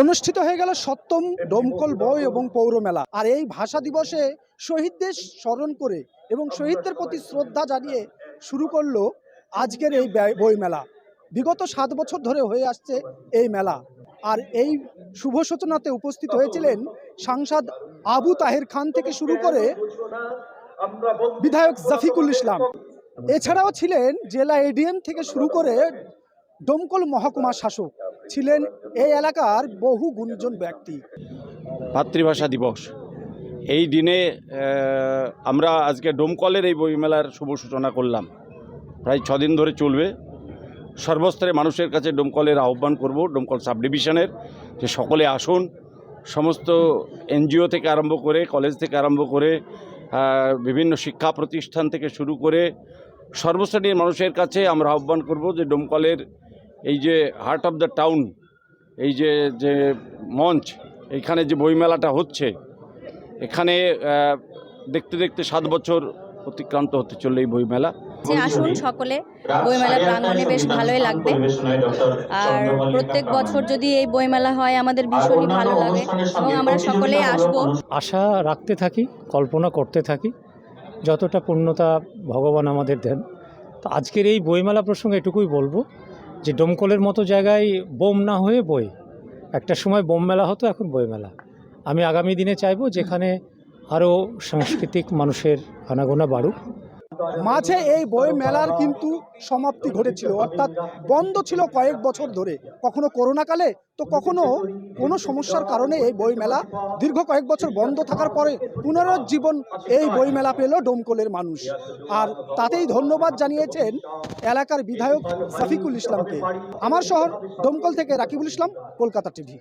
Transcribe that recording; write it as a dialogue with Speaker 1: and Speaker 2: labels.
Speaker 1: অনুষ্ঠিত হয়ে গেল সপ্তম ডোমকল বই এবং পৌর মেলা। আর এই ভাষা দিবসে শহীদদের স্মরণ করে এবং শহীদদের প্রতি শ্রদ্ধা জানিয়ে শুরু করল আজকের এই বই মেলা। বিগত সাত বছর ধরে হয়ে আসছে এই মেলা। আর এই শুভ সূচনাতে উপস্থিত হয়েছিলেন সাংসদ আবু তাহের খান থেকে শুরু করে বিধায়ক জাফিকুল ইসলাম। এছাড়াও ছিলেন জেলা এডিএম থেকে শুরু করে ডোমকল মহকুমা শাসক ছিলেন এই এলাকার বহু গুণীজন ব্যক্তি।
Speaker 2: মাতৃভাষা দিবস। এই দিনে আমরা আজকে ডোমকলের এই বইমেলার শুভ সূচনা করলাম। প্রায় ছদিন ধরে চলবে। সর্বস্তরে মানুষের কাছে ডোমকলের আহ্বান করব ডোমকল সাব ডিভিশনের যে সকলে আসুন, সমস্ত এনজিও থেকে আরম্ভ করে, কলেজ থেকে আরম্ভ করে বিভিন্ন শিক্ষা প্রতিষ্ঠান থেকে শুরু করে, সর্বশ্রেণীর মানুষের কাছে আমরা আহ্বান করব যে ডোমকলের এই যে হার্ট অফ দ্য টাউন এই যে যে মঞ্চ এইখানে যে বইমেলাটা হচ্ছে এখানে দেখতে দেখতে সাত বছর অতিক্রান্ত হতে চলল এই বইমেলা।
Speaker 3: আসুন সকলে বইমেলা প্রাঙ্গণে বেশ ভালোই লাগবে। আর প্রত্যেক বছর যদি এই বইমেলা হয় আমাদের ভীষণই ভালো লাগে। এবং আমরা সকলেই আসব।
Speaker 4: আশা রাখতে থাকি কল্পনা করতে থাকি যতটা পূর্ণতা ভগবান আমাদের দেন। তো আজকের এই বইমেলা প্রসঙ্গে এটুকুই বলব যে ডোমকলের মতো জায়গায় বোম না হয়ে বই। একটা সময় বোম মেলা হতো, এখন বই মেলা। আমি আগামী দিনে চাইব যেখানে আরও সাংস্কৃতিক মানুষের আনাগোনা বাড়ুক।
Speaker 1: মাঝে এই বই মেলার কিন্তু সমাপ্তি ঘটেছিল, অর্থাৎ বন্ধ ছিল কয়েক বছর ধরে। কখনো করোনাকালে, তো কখনো কোনো সমস্যার কারণে এই বই মেলা দীর্ঘ কয়েক বছর বন্ধ থাকার পরে পুনরুজ্জীবন এই বই মেলা পেল ডোমকলের মানুষ। আর তাতেই ধন্যবাদ জানিয়েছেন এলাকার বিধায়ক সাফিকুল ইসলামকে। আমার শহর ডোমকল থেকে রাকিবুল ইসলাম, কলকাতা টিভি।